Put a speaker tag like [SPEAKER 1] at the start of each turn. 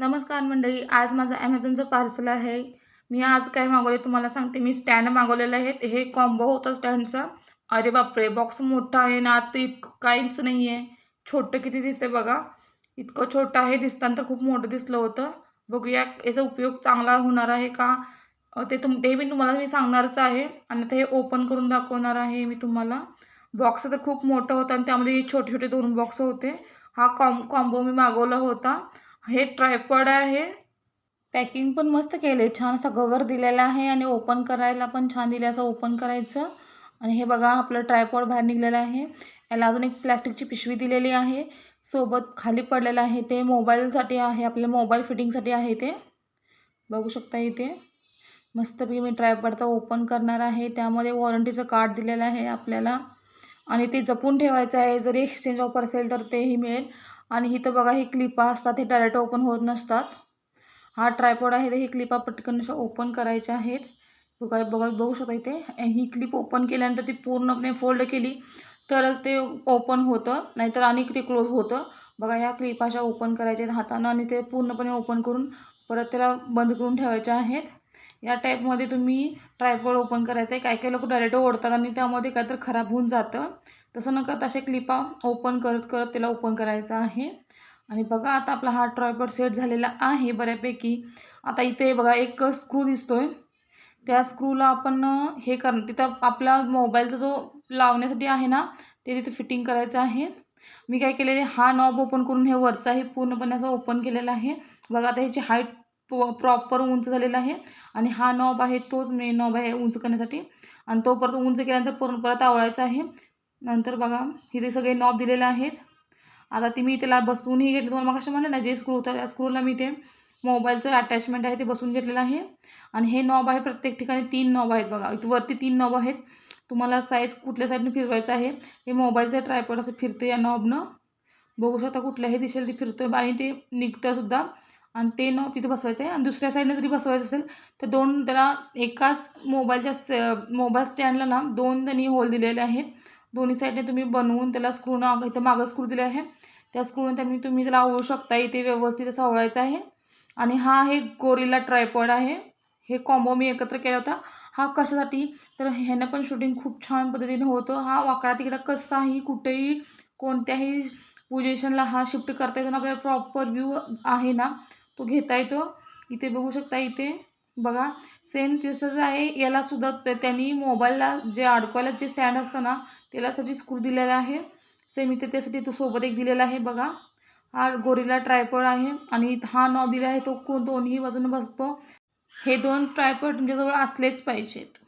[SPEAKER 1] नमस्कार मंडळी आज माझं ॲमेझॉनचं पार्सल आहे. मी आज काय मागवले तुम्हाला सांगते. मी स्टँड मागवलेलं आहे. हे कॉम्बो होतं स्टँडचं अरे बापरे बॉक्स मोठा आहे ना आता इतकं काहीच नाही आहे छोटं किती दिसते बघा. इतकं छोटं आहे दिसताना तर खूप मोठं दिसलं होतं. बघूया याचा उपयोग चांगला होणार आहे का? ते तुम ते मी तुम्हाला मी सांगणारच आहे. आणि ते ओपन करून दाखवणार आहे मी तुम्हाला. बॉक्स तर खूप मोठं होतं आणि त्यामध्ये छोटे छोटे दोन बॉक्स होते. हा कॉम कॉम्बो मी मागवला होता. हे ट्रायपॉड आहे. पॅकिंग पण मस्त केले छान असं कवर दिलेला आहे आणि ओपन करायला पण छान दिले असं ओपन करायचं. आणि हे बघा आपलं ट्रायपॉड बाहेर निघलेलं आहे. याला अजून एक प्लॅस्टिकची पिशवी दिलेली आहे. सोबत खाली पडलेलं आहे ते मोबाईलसाठी आहे आपल्या मोबाईल फिटिंगसाठी आहे ते. बघू शकता इथे. मस्तपैकी मी ट्रायपॉडचा ओपन करणार आहे. त्यामध्ये वॉरंटीचं कार्ड दिलेलं आहे आपल्याला. आणि ते जपून ठेवायचं आहे. जरी एक्सचेंज ऑफर असेल तर तेही मिळेल. आणि इथं बघा हे क्लिपा असतात हे डायरेक्ट ओपन होत नसतात. हा ट्रायपॉड आहे तर ही क्लिपा पटकन अशा ओपन करायच्या आहेत. बघा बघा बघू शकता इथे. ही क्लिप ओपन केल्यानंतर ती पूर्णपणे फोल्ड केली तरच ते ओपन होतं. नाहीतर आणि ते क्लोज होतं. बघा ह्या क्लिपा अशा ओपन करायच्या आहेत हातानं आणि ते पूर्णपणे ओपन करून परत त्याला बंद करून ठेवायच्या आहेत. या टाईपमध्ये तुम्ही ट्रायपॉड ओपन करायचं आहे काही काही लोक डायरेक्ट ओढतात आणि त्यामध्ये काहीतरी खराब होऊन जातं. तसं न करता अशा क्लिपा ओपन करत करत त्याला ओपन करायचं आहे. आणि बघा आता आपला हा ट्रायपॉड सेट झालेला आहे बऱ्यापैकी. आता इथे बघा एक स्क्रू दिसतोय. त्या स्क्रूला आपण हे कर तिथं आपला मोबाईलचा जो लावण्यासाठी आहे ना ते तिथे फिटिंग करायचं आहे. मी काय केलेले हा नॉब ओपन करून हे वरचाही पूर्णपणे असं ओपन केलेला आहे. बघा आता ह्याची हाईट प्रॉपर उंच झालेला आहे. आणि हा नॉब आहे तोच मेन नॉब आहे उंच करण्यासाठी. आणि तो परत उंच केल्यानंतर पूर्ण परत आवळायचा आहे. नंतर बघा इथे सगळे नॉब दिलेले आहेत. आता ती मी त्याला बसवूनही घेतलं. तुम्हाला मग कशा म्हणलं ना जे स्क्रू होतं त्या स्क्रूला मी ते मोबाईलचं अटॅचमेंट आहे ते बसून घेतलेलं आहे. आणि हे नॉब आहे प्रत्येक ठिकाणी तीन नॉब आहेत बघा. इथं वरती तीन नॉब आहेत. तुम्हाला साईज कुठल्या साईडने फिरवायचं आहे हे मोबाईलचं ट्रायपॉड असं फिरतं या नॉबनं बघू शकता कुठल्याही दिशेला ते फिरतं आणि ते निघतंसुद्धा आणि ते नॉब तिथे बसवायचं आहे. आणि दुसऱ्या साईडने जरी बसवायचं असेल तर दोन त्याला एकाच मोबाईलच्या स मोबाईल स्टँडला ना दोन त्यांनी होल दिलेले आहेत. दोन्ही साईडने तुम्ही बनवून त्याला स्क्रूनं इथं मागं स्क्रू दिले आहे. त्या स्क्रूने त्यांनी तुम्ही त्याला आवळू शकता इथे व्यवस्थित असं आवळायचं आहे. आणि हा आहे गोरिला ट्रायपॉड आहे. हे कॉम्बो मी एकत्र केला होता. हा कशासाठी? तर ह्यानं पण शूटिंग खूप छान पद्धतीने होतं. हा वाकडा तिकडा कसाही कुठेही कोणत्याही पोझिशनला हा शिफ्ट करता येतो ना आपल्याला प्रॉपर व्ह्यू आहे ना तो घेता येतो. इथे बघू शकता इथे. बघा सेम तसंच आहे. यालासुद्धा त्यांनी मोबाईलला जे अडकवायला जे स्टँड असतं ना त्याला सजी स्क्रू दिलेला आहे. सेम इथे त्यासाठी तो सोबत एक दिलेला आहे बघा. हा गोरीला ट्रायपॉड आहे आणि हा नॉबिल आहे तो दोन्ही बाजूने बसतो. हे दोन ट्रायपॉड तुमच्याजवळ असलेच पाहिजेत.